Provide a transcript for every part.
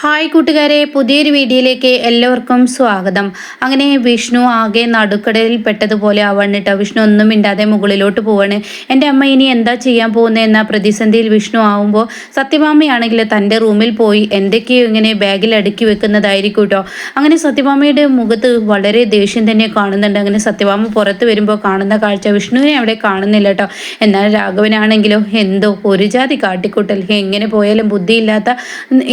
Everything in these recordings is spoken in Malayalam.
ഹായ് കൂട്ടുകാരെ പുതിയൊരു വീഡിയോയിലേക്ക് എല്ലാവർക്കും സ്വാഗതം. അങ്ങനെ വിഷ്ണു ആകെ നടുക്കടലിൽ പെട്ടതുപോലെ ആവണിട്ടോ വിഷ്ണു ഒന്നും മിണ്ടാതെ മുകളിലോട്ട് പോവാണ്. എന്റെ അമ്മ ഇനി എന്താ ചെയ്യാൻ പോകുന്നത് എന്ന പ്രതിസന്ധിയിൽ വിഷ്ണു ആവുമ്പോൾ സത്യഭാമയാണെങ്കിൽ തന്റെ റൂമിൽ പോയി എന്തൊക്കെയോ ഇങ്ങനെ ബാഗിൽ അടുക്കി വെക്കുന്നതായിരിക്കും കേട്ടോ. അങ്ങനെ സത്യഭാമയുടെ മുഖത്ത് വളരെ ദേഷ്യം തന്നെ കാണുന്നുണ്ട്. അങ്ങനെ സത്യഭാമ പുറത്ത് വരുമ്പോൾ കാണുന്ന കാഴ്ച വിഷ്ണുവിനെ അവിടെ കാണുന്നില്ല കേട്ടോ. എന്നാൽ രാഘവനാണെങ്കിലോ എന്തോ ഒരു ജാതി കാട്ടിക്കൂട്ടൽ. എങ്ങനെ പോയാലും ബുദ്ധിയില്ലാത്ത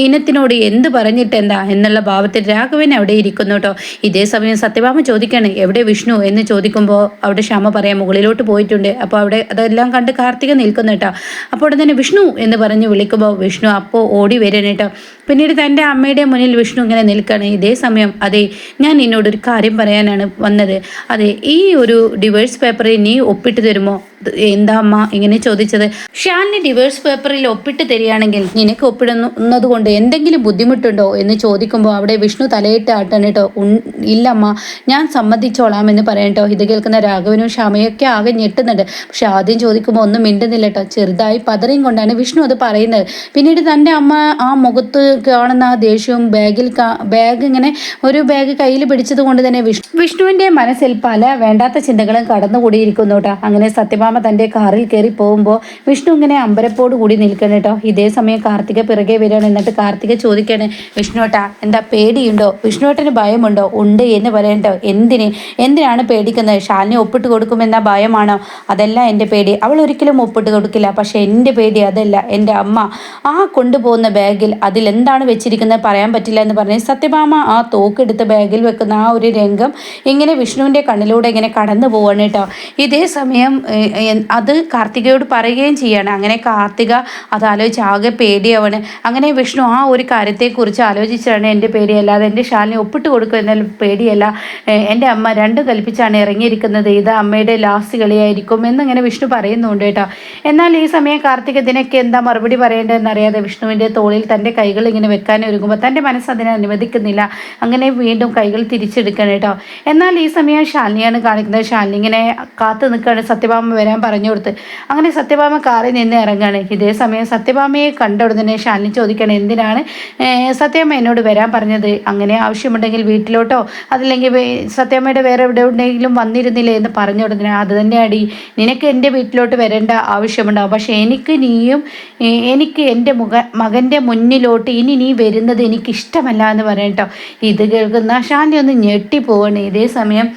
ഇനത്തിനോട് എന്ത് പറഞ്ഞിട്ട് എന്താ എന്നുള്ള ഭാവത്തിൽ രാഘവൻ അവിടെ ഇരിക്കുന്നു കേട്ടോ. ഇതേ സമയം സത്യഭാമ ചോദിക്കാണ് എവിടെ വിഷ്ണു? എന്ന് ചോദിക്കുമ്പോൾ അവിടെ ക്ഷമ പറയാൻ മുകളിലോട്ട് പോയിട്ടുണ്ട്. അപ്പോൾ അവിടെ അതെല്ലാം കണ്ട് കാർത്തിക നിൽക്കുന്നു കേട്ടോ. അപ്പോൾ ഉടനെ തന്നെ വിഷ്ണു എന്ന് പറഞ്ഞ് വിളിക്കുമ്പോൾ വിഷ്ണു അപ്പോൾ ഓടി വരണം കേട്ടോ. പിന്നീട് തന്റെ അമ്മയുടെ മുന്നിൽ വിഷ്ണു ഇങ്ങനെ നിൽക്കുകയാണ് ഇതേ സമയം അതെ ഞാൻ നിന്നോടൊരു കാര്യം പറയാനാണ് വന്നത്. അതെ ഈ ഒരു ഡിവേഴ്സ് പേപ്പറിൽ നീ ഒപ്പിട്ട് തരുമോ? എന്താ അമ്മ ഇങ്ങനെ ചോദിച്ചത്. ഷാനിന് ഡിവേഴ്സ് പേപ്പറിൽ ഒപ്പിട്ട് തരികയാണെങ്കിൽ നിനക്ക് ഒപ്പിടുന്നത് കൊണ്ട് എന്തെങ്കിലും ബുദ്ധിമുട്ടുണ്ടോ എന്ന് ചോദിക്കുമ്പോൾ അവിടെ വിഷ്ണു തലയിട്ട് ആട്ടാണ് കേട്ടോ ഇല്ലമ്മ ഞാൻ സമ്മതിച്ചോളാം എന്ന് പറയട്ടോ ഇത് കേൾക്കുന്ന രാഘവനും ക്ഷമയൊക്കെ ആകെ ഞെട്ടുന്നുണ്ട്. പക്ഷെ ആദ്യം ചോദിക്കുമ്പോൾ ഒന്നും മിണ്ടുന്നില്ല കേട്ടോ ചെറുതായി പതറിയും കൊണ്ടാണ് വിഷ്ണു അത് പറയുന്നത്. പിന്നീട് തന്റെ അമ്മ ആ മുഖത്ത് കാണുന്ന ആ ദേഷ്യവും ബാഗിൽ ബാഗ് ഇങ്ങനെ ഒരു ബാഗ് കയ്യിൽ പിടിച്ചത് കൊണ്ട് തന്നെ വിഷ്ണു വിഷ്ണുവിന്റെ മനസ്സിൽ പല വേണ്ടാത്ത ചിന്തകളും കടന്നുകൂടിയിരിക്കുന്നു കേട്ടോ അങ്ങനെ സത്യഭാമ തന്റെ കാറിൽ കയറി പോകുമ്പോൾ വിഷ്ണു ഇങ്ങനെ അമ്പരപ്പോട് കൂടി നിൽക്കണം കേട്ടോ ഇതേ സമയം കാർത്തിക പിറകെ വരികയാണ്. എന്നിട്ട് കാർത്തിക ചോദിക്കുകയാണ് വിഷ്ണുവേട്ടാ എന്താ പേടിയുണ്ടോ? വിഷ്ണുവേട്ടന് ഭയമുണ്ടോ? ഉണ്ട് എന്ന് പറയണ്ടോ എന്തിന്? എന്തിനാണ് പേടിക്കുന്നത്? ഷാലിനെ ഒപ്പിട്ട് കൊടുക്കുമെന്ന ഭയമാണോ? അതല്ല എന്റെ പേടി. അവൾ ഒരിക്കലും ഒപ്പിട്ട് കൊടുക്കില്ല. പക്ഷേ എന്റെ പേടി അതല്ല. എന്റെ അമ്മ ആ കൊണ്ടുപോകുന്ന ബാഗിൽ അതിൽ എന്താണ് വെച്ചിരിക്കുന്നത് പറയാൻ പറ്റില്ല എന്ന് പറഞ്ഞ് സത്യഭാമ ആ തോക്കെടുത്ത് ബാഗിൽ വെക്കുന്ന ആ ഒരു രംഗം ഇങ്ങനെ വിഷ്ണുവിന്റെ കണ്ണിലൂടെ ഇങ്ങനെ കടന്നു പോവാണ് കേട്ടോ ഇതേ സമയം അത് കാർത്തികയോട് പറയുകയും ചെയ്യാണ്. അങ്ങനെ കാർത്തിക അത് ആലോചിച്ച് ആകെ പേടിയാവാണ്. അങ്ങനെ വിഷ്ണു ആ ഒരു കാര്യത്തെക്കുറിച്ച് ആലോചിച്ചാണ് എന്റെ പേടിയല്ലാതെ എന്റെ ഷാലിനെ ഒപ്പിട്ട് കൊടുക്കുക എന്നാൽ പേടിയല്ല. എന്റെ അമ്മ രണ്ട് കൽപ്പിച്ചാണ് ഇറങ്ങിയിരിക്കുന്നത്. ഇത് അമ്മയുടെ ലാസ്റ്റ് കളിയായിരിക്കും എന്നിങ്ങനെ വിഷ്ണു പറയുന്നുണ്ട് കേട്ടോ. എന്നാൽ ഈ സമയം കാർത്തിക ഇതിനൊക്കെ എന്താ മറുപടി പറയേണ്ടതെന്ന് അറിയാതെ വിഷ്ണുവിന്റെ തോളിൽ തന്റെ കൈകൾ ഇങ്ങനെ വെക്കാൻ ഒരുങ്ങുമ്പോൾ തന്റെ മനസ്സ് അതിനെ അനുവദിക്കുന്നില്ല. അങ്ങനെ വീണ്ടും കൈകൾ തിരിച്ചെടുക്കണം കേട്ടോ. എന്നാൽ ഈ സമയം ഷാലിനിയാണ് കാണിക്കുന്നത്. ഷാലിനി ഇങ്ങനെ കാത്തു നിൽക്കുകയാണ്. സത്യഭാമ വരാൻ പറഞ്ഞു കൊടുത്ത്. അങ്ങനെ സത്യഭാമ കാറിൽ നിന്ന് ഇറങ്ങുകയാണ് ഇതേ സമയം സത്യഭാമയെ കണ്ട ഉടനെ ശാലിനി ചോദിക്കണം എന്തിനാണ് സത്യമ്മ എന്നോട് വരാൻ പറഞ്ഞത്? അങ്ങനെ ആവശ്യമുണ്ടെങ്കിൽ വീട്ടിലോട്ടോ? അതല്ലെങ്കിൽ സത്യമ്മയുടെ വേറെ എവിടെ ഉണ്ടെങ്കിലും വന്നിരുന്നില്ലേ എന്ന് പറഞ്ഞു ഉടനെ അത് തന്നെ അടി. നിനക്ക് എന്റെ വീട്ടിലോട്ട് വരേണ്ട ആവശ്യമുണ്ടാവും. പക്ഷേ എനിക്ക് നീയും എനിക്ക് എന്റെ മുഖ മകന്റെ മുന്നിലോട്ട് ഇനി നീ വരുന്നത് എനിക്കിഷ്ടമല്ല എന്ന് പറയട്ടോ ഇത് കേൾക്കുന്ന ശാലിനി ഒന്ന് ഞെട്ടിപ്പോവാണ് ഇതേ സമയം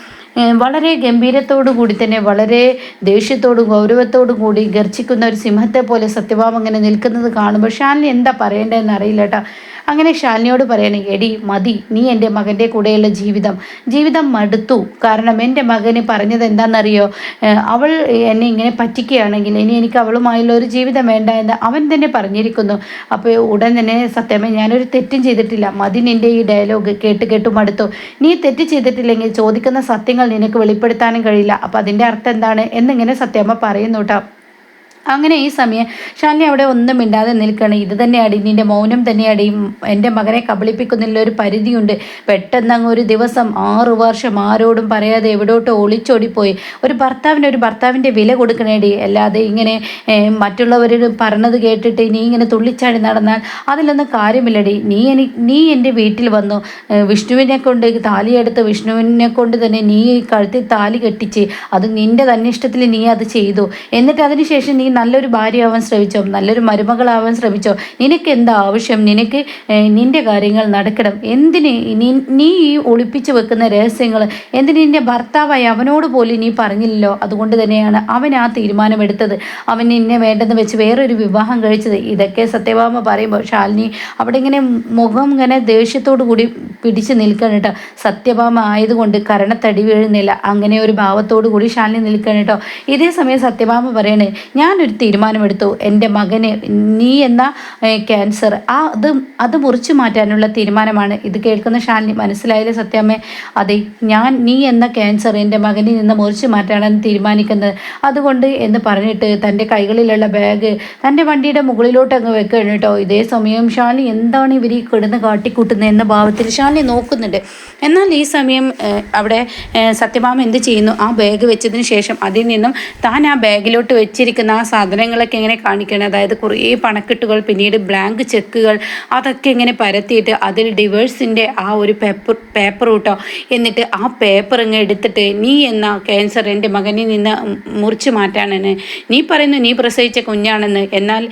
വളരെ ഗംഭീരത്തോടു കൂടി തന്നെ വളരെ ദേഷ്യത്തോടും ഗൗരവത്തോടും കൂടി ഗർജിക്കുന്ന ഒരു സിംഹത്തെ പോലെ സത്യഭാമ അങ്ങനെ നിൽക്കുന്നത് കാണുമ്പോൾ ഷാനിൽ എന്താ പറയേണ്ടതെന്ന് അറിയില്ല കേട്ടോ അങ്ങനെ ശാലിനിയോട് പറയണേ എടി മതി നീ എന്റെ മകന്റെ കൂടെയുള്ള ജീവിതം ജീവിതം മടുത്തു. കാരണം എന്റെ മകന് പറഞ്ഞത് എന്താണെന്നറിയോ? അവൾ എന്നെ ഇങ്ങനെ പറ്റിക്കുകയാണെങ്കിൽ ഇനി എനിക്ക് അവളുമായുള്ള ഒരു ജീവിതം വേണ്ട എന്ന് അവൻ തന്നെ പറഞ്ഞിരിക്കുന്നു. അപ്പോൾ ഉടൻ തന്നെ സത്യമേ ഞാനൊരു തെറ്റും ചെയ്തിട്ടില്ല. മതി നിന്റെ ഈ ഡയലോഗ് കേട്ട് കേട്ട് മടുത്തു. നീ തെറ്റ് ചെയ്തിട്ടില്ലെങ്കിൽ ചോദിക്കുന്ന സത്യങ്ങൾ നിനക്ക് വെളിപ്പെടുത്താനും കഴിയില്ല. അപ്പോൾ അതിന്റെ അർത്ഥം എന്താണ്? എന്നിങ്ങനെ സത്യമ്മ പറയുന്നു കേട്ടോ. അങ്ങനെ ഈ സമയം ശാലിനി അവിടെ ഒന്നും മിണ്ടാതെ നിൽക്കണം ഇത് തന്നെയാടി നിന്റെ മൗനം തന്നെയാടി. എന്റെ മകനെ കബളിപ്പിക്കുന്നില്ല ഒരു പരിധിയുണ്ട്. പെട്ടെന്ന് അങ്ങ് ഒരു ദിവസം ആറു വർഷം ആരോടും പറയാതെ എവിടോട്ടോ ഒളിച്ചോടിപ്പോയി. ഒരു ഭർത്താവിന് ഒരു ഭർത്താവിന്റെ വില കൊടുക്കണേടി. അല്ലാതെ ഇങ്ങനെ മറ്റുള്ളവർ പറഞ്ഞത് കേട്ടിട്ട് നീ ഇങ്ങനെ തുള്ളിച്ചാടി നടന്നാൽ അതിലൊന്നും കാര്യമില്ലടി. നീ എനി നീ എന്റെ വീട്ടിൽ വന്നു. വിഷ്ണുവിനെ കൊണ്ട് താലിയെടുത്ത് വിഷ്ണുവിനെ കൊണ്ട് തന്നെ നീ കഴുത്തിൽ താലി കെട്ടിച്ച് അത് നിന്റെ തന്നെ ഇഷ്ടത്തിൽ നീ അത് ചെയ്തു. എന്നിട്ട് അതിനുശേഷം നീ നല്ലൊരു ഭാര്യയാവാൻ ശ്രമിച്ചോ? നല്ലൊരു മരുമകളാവാൻ ശ്രമിച്ചോ? നിനക്ക് എന്താ ആവശ്യം നിനക്ക് നിന്റെ കാര്യങ്ങൾ നടക്കണം. എന്തിന് നീ ഈ ഒളിപ്പിച്ചു വെക്കുന്ന രഹസ്യങ്ങൾ? എന്തിന് നിന്റെ ഭർത്താവായി അവനോട് പോലും നീ പറഞ്ഞില്ലല്ലോ? അതുകൊണ്ട് തന്നെയാണ് അവൻ ആ തീരുമാനമെടുത്തത്. അവൻ നിന്നെ വേണ്ടെന്ന് വെച്ച് വേറൊരു വിവാഹം കഴിച്ചത്. ഇതൊക്കെ സത്യഭാമ പറയുമ്പോൾ ശാലിനി അവിടെ ഇങ്ങനെ മുഖം ഇങ്ങനെ ദേഷ്യത്തോടു കൂടി പിടിച്ചു നിൽക്കണം കേട്ടോ. സത്യഭാമ ആയതുകൊണ്ട് കരണത്തടി വീഴുന്നില്ല. അങ്ങനെ ഒരു ഭാവത്തോടു കൂടി ശാലിനി നിൽക്കണം കേട്ടോ. ഇതേ സമയം സത്യഭാമ പറയണേ ഞാനൊരു തീരുമാനമെടുത്തു. എന്റെ മകന് നീ എന്ന ക്യാൻസർ. ആ അത് അത് മുറിച്ചു മാറ്റാനുള്ള തീരുമാനമാണ്. ഇത് കേൾക്കുന്ന ഷാലിനി മനസ്സിലായാലും സത്യാമ്മേ? അതെ ഞാൻ നീ എന്ന ക്യാൻസർ എന്റെ മകനിൽ നിന്ന് മുറിച്ചു മാറ്റാനാണ് തീരുമാനിക്കുന്നത്. അതുകൊണ്ട് എന്ന് പറഞ്ഞിട്ട് തന്റെ കൈകളിലുള്ള ബാഗ് തന്റെ വണ്ടിയുടെ മുകളിലോട്ട് അങ്ങ് വെക്കുകയാണ് കേട്ടോ. ഇതേ സമയം ഷാലിനി എന്താണ് ഇവർ ഈ കിടന്ന് കാട്ടിക്കൂട്ടുന്നത്? എന്ന ഭാവത്തിൽ ഷാലിനി നോക്കുന്നുണ്ട്. എന്നാൽ ഈ സമയം അവിടെ സത്യഭാമ എന്ത് ചെയ്യുന്നു? ആ ബാഗ് വെച്ചതിന് ശേഷം അതിൽ നിന്നും താൻ ആ ബാഗിലോട്ട് വെച്ചിരിക്കുന്ന ആ സാധനങ്ങളൊക്കെ എങ്ങനെ കാണിക്കണം. അതായത് കുറേ പണക്കെട്ടുകൾ പിന്നീട് ബ്ലാങ്ക് ചെക്കുകൾ അതൊക്കെ ഇങ്ങനെ പരത്തിയിട്ട് അതിൽ ഡിവേഴ്സിന്റെ ആ ഒരു പേപ്പർ പേപ്പർ കൂട്ടോ എന്നിട്ട് ആ പേപ്പർ ഇങ്ങനെ എടുത്തിട്ട് നീ എന്ന ക്യാൻസർ എന്റെ മകനിൽ നിന്ന് മുറിച്ച് മാറ്റാണെന്ന്. നീ പറയുന്നു നീ പ്രസവിച്ച കുഞ്ഞാണെന്ന്. എന്നാൽ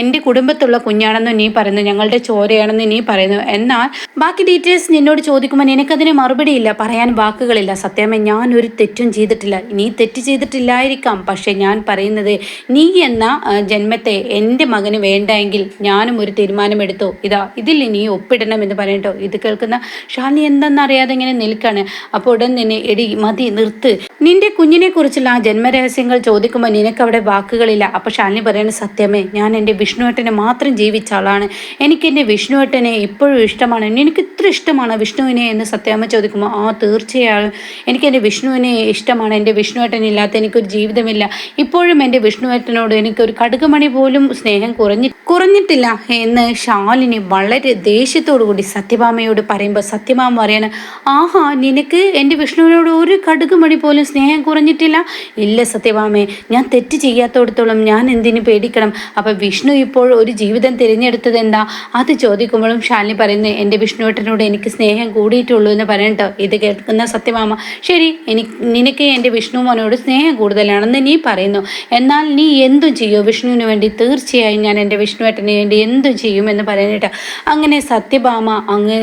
എന്റെ കുടുംബത്തുള്ള കുഞ്ഞാണെന്ന് നീ പറയുന്നു. ഞങ്ങളുടെ ചോരയാണെന്ന് നീ പറയുന്നു. എന്നാൽ ബാക്കി ഡീറ്റെയിൽസ് നിന്നോട് ചോദിക്കുമ്പോൾ നിനക്കതിന് മറുപടിയില്ല പറയാൻ വാക്കുകളില്ല. സത്യമേ ഞാൻ ഒരു തെറ്റും ചെയ്തിട്ടില്ല. നീ തെറ്റ് ചെയ്തിട്ടില്ലായിരിക്കാം. പക്ഷേ ഞാൻ പറയുന്നത് നീ എന്ന ജന്മത്തെ എന്റെ മകന് വേണ്ടെങ്കിൽ ഞാനും ഒരു തീരുമാനമെടുത്തു. ഇതാ ഇതിൽ നീ ഒപ്പിടണം എന്ന് പറയട്ടോ. ഇത് കേൾക്കുന്ന ഷാലിനി എന്തെന്നറിയാതെ ഇങ്ങനെ നിൽക്കാണ്. അപ്പോൾ ഉടൻ തന്നെ എടി മതി നിർത്ത്. നിന്റെ കുഞ്ഞിനെക്കുറിച്ചുള്ള ആ ജന്മരഹസ്യങ്ങൾ ചോദിക്കുമ്പോൾ നിനക്ക് അവിടെ വാക്കുകളില്ല. അപ്പോൾ ഷാലിനി പറയുന്നത് സത്യമേ ഞാൻ എന്റെ വിഷ്ണുവേട്ടനെ മാത്രം ജീവിച്ച ആളാണ്. എനിക്ക് എന്റെ വിഷ്ണുവേട്ടനെ ഇപ്പോഴും ഇഷ്ടമാണ്. എനിക്ക് ഇത്ര ഇഷ്ടമാണ് വിഷ്ണുവിനെ? എന്ന് സത്യാമ്മ ചോദിക്കുമ്പോൾ ആ തീർച്ചയായും. എനിക്ക് എന്റെ വിഷ്ണുവിനെ ഇഷ്ടമാണ്. എന്റെ വിഷ്ണുവേട്ടനില്ലാത്ത എനിക്കൊരു ജീവിതമില്ല. ഇപ്പോഴും എന്റെ വിഷ്ണുവേട്ടനോട് എനിക്കൊരു കടുകുമണി പോലും സ്നേഹം കുറഞ്ഞി കുറഞ്ഞിട്ടില്ല. എന്ന് ശാലിനി വളരെ ദേഷ്യത്തോടു കൂടി സത്യഭാമയോട് പറയുമ്പോൾ സത്യഭാമ പറയാണ് ആഹാ നിനക്ക് എന്റെ വിഷ്ണുവിനോട് ഒരു കടുകുമണി പോലും സ്നേഹം കുറഞ്ഞിട്ടില്ല. ഇല്ല സത്യഭാമേ ഞാൻ തെറ്റ് ചെയ്യാത്തോടത്തോളം ഞാൻ എന്തിനു പേടിക്കണം? അപ്പം വിഷ്ണു ഇപ്പോൾ ഒരു ജീവിതം തിരഞ്ഞെടുത്തത് എന്താ? അത് ചോദിക്കുമ്പോഴും ശാലിനി പറയുന്നത് എന്റെ വിഷ്ണുവേട്ടനോട് എനിക്ക് സ്നേഹം കൂടിയിട്ടുള്ളൂ എന്ന് പറയട്ടോ ഇത് കേൾക്കുന്ന സത്യഭാമ ശരി എനിക്ക് നിനക്ക് എന്റെ വിഷ്ണു മോനോട് സ്നേഹം കൂടുതലാണെന്ന് നീ പറയുന്നു. എന്നാൽ നീ എന്തും ചെയ്യോ? വിഷ്ണുവിന് വേണ്ടി തീർച്ചയായും ഞാൻ എന്റെ വിഷ്ണുവേട്ടന് വേണ്ടി എന്തും ചെയ്യുമെന്ന് പറയാനിട്ട് അങ്ങനെ സത്യഭാമ അങ്ങ്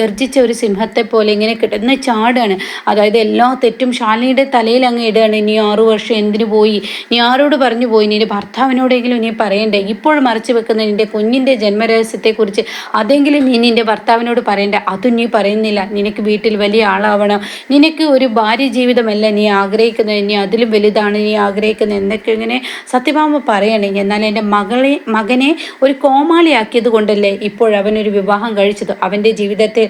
ഗർജിച്ച ഒരു സിംഹത്തെ പോലെ ഇങ്ങനെ കിട്ടുന്ന ചാടാണ്. അതായത് എല്ലാ തെറ്റും ശാലിനിയുടെ തലയിൽ അങ്ങ് ഇടുകയാണ്. ഇനി ആറു വർഷം എന്തിനു പോയി? നീ ആരോട് പറഞ്ഞു പോയി? നിന്റെ ഭർത്താവിനോടെങ്കിലും നീ പറയണ്ടേ? ഇപ്പോൾ മറച്ചു വെക്കുന്ന നിന്റെ കുഞ്ഞിന്റെ ജന്മരഹസ്യത്തെക്കുറിച്ച് അതെങ്കിലും നീ നിന്റെ ഭർത്താവിനോട് പറയണ്ട? അതും നീ പറയുന്നില്ല. നിനക്ക് വീട്ടിൽ വലിയ ആളാവണം. നിനക്ക് ഒരു ഭാര്യ ജീവിതമല്ല നീ ആഗ്രഹിക്കുന്നത്. നീ അതിലും വലുതാണ് നീ ആഗ്രഹിക്കുന്നത്. എന്നൊക്കെ ഇങ്ങനെ സത്യഭാമ പറയണേ. എന്നാൽ എന്റെ മകളെ മകനെ ഒരു കോമാളിയാക്കിയത് കൊണ്ടല്ലേ ഇപ്പോഴവനൊരു വിവാഹം കഴിച്ചത്? അവന്റെ ജീവിതത്തിൽ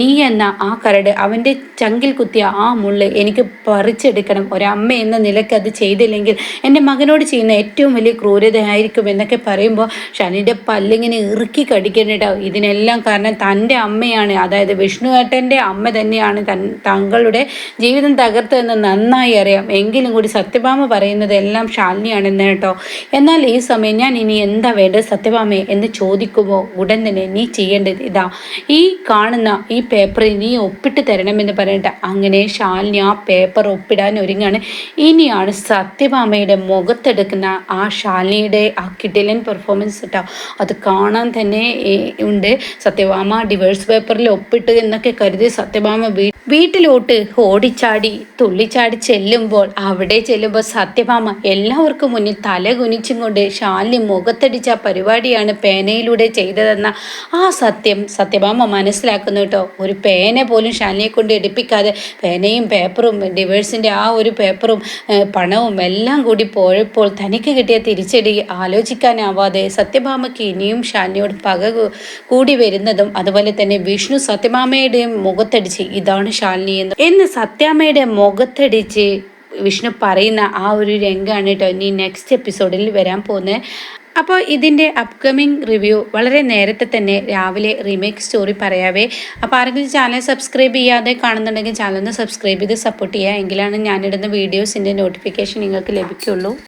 നീ എന്ന ആ കരട് അവന്റെ ചങ്കിൽ കുത്തിയ ആ മുള്ള് എനിക്ക് പറിച്ചെടുക്കണം. ഒരമ്മ എന്ന നിലയ്ക്ക് അത് ചെയ്തില്ലെങ്കിൽ എന്റെ മകനോട് ചെയ്യുന്ന ഏറ്റവും വലിയ ക്രൂരതയായിരിക്കും എന്നൊക്കെ പറയുമ്പോൾ ഷനിയുടെ പല്ലിങ്ങനെ ഇറുക്കി കടിക്കണേട്ടോ ഇതിനെല്ലാം കാരണം തന്റെ അമ്മയാണ്. അതായത് വിഷ്ണുവേട്ടന്റെ അമ്മ തന്നെയാണ് തൻ താങ്കളുടെ ജീവിതം തകർത്തതെന്ന് നന്നായി അറിയാം. എങ്കിലും കൂടി സത്യഭാമ പറയുന്നത് എല്ലാം ശാലിനിയാണെന്ന് കേട്ടോ. എന്നാൽ ഈ സമയം ഞാൻ ഇനി എന്താ വേണ്ടത് സത്യഭാമയെ എന്ന് ചോദിക്കുമോ ഉടൻ തന്നെ നീ ചെയ്യേണ്ടത് ഇതാ. ഈ കാണുന്ന ഈ പേപ്പറിൽ നീ ഒപ്പിട്ട് തരണമെന്ന് പറഞ്ഞിട്ട് അങ്ങനെ ശാലിനി ആ പേപ്പർ ഒപ്പിടാൻ ഒരുങ്ങാണ്. ഇനിയാണ് സത്യഭാമയുടെ മുഖത്തെടുക്കുന്ന ആ ശാലിനിയുടെ ആ കിടിലൻ പെർഫോമൻസ് കേട്ടോ അത് കാണാൻ തന്നെ ഉണ്ട്. സത്യഭാമ ഡിവേഴ്സ് പേപ്പറിൽ ഒപ്പിട്ട് എന്നൊക്കെ കരുതി സത്യഭാമ വീട്ടിലോട്ട് ഓടിച്ചാടി തുള്ളിച്ചാടി ചെല്ലുമ്പോൾ അവിടെ ചെല്ലുമ്പോൾ സത്യഭാമ എല്ലാവർക്കും മുന്നിൽ തല കുനിച്ചും കൊണ്ട് ശാലിനി മുഖത്തടിച്ച പരിപാടിയാണ് പേനയിലൂടെ ചെയ്തതെന്ന ആ സത്യം സത്യഭാമ മനസ്സിലാക്കുന്നു കേട്ടോ. ഒരു പേന പോലും ശാലിനിയെ കൊണ്ട് എടുപ്പിക്കാതെ പേനയും പേപ്പറും ഡിവേഴ്സിന്റെ ആ ഒരു പേപ്പറും പണവും എല്ലാം കൂടി പോയപ്പോൾ തനിക്ക് കിട്ടിയ തിരിച്ചടി ആലോചിക്കാനാവാതെ സത്യഭാമയ്ക്ക് ഇനിയും ഷാനിയോട് പക കൂടി വരുന്നതും അതുപോലെ തന്നെ വിഷ്ണു സത്യഭാമയുടെയും മുഖത്തടിച്ച് ഇതാണ് ശാലിനി എന്ന്. എന്ന് സത്യാമ്മയുടെ മുഖത്തടിച്ച് വിഷ്ണു പറയുന്ന ആ ഒരു രംഗമാണ് കേട്ടോ ഇനി നെക്സ്റ്റ് എപ്പിസോഡിൽ വരാൻ പോകുന്നത്. അപ്പോൾ ഇതിന്റെ അപ്കമിങ് റിവ്യൂ വളരെ നേരത്തെ തന്നെ രാവിലെ റീമേക്ക് സ്റ്റോറി പറയാവേ. അപ്പോൾ ആരെങ്കിലും ചാനൽ സബ്സ്ക്രൈബ് ചെയ്യാതെ കാണുന്നുണ്ടെങ്കിൽ ചാനൽ ഒന്ന് സബ്സ്ക്രൈബ് ചെയ്ത് സപ്പോർട്ട് ചെയ്യുക. എങ്കിലാണ് ഞാനിടുന്ന വീഡിയോസിന്റെ നോട്ടിഫിക്കേഷൻ നിങ്ങൾക്ക് ലഭിക്കുള്ളൂ.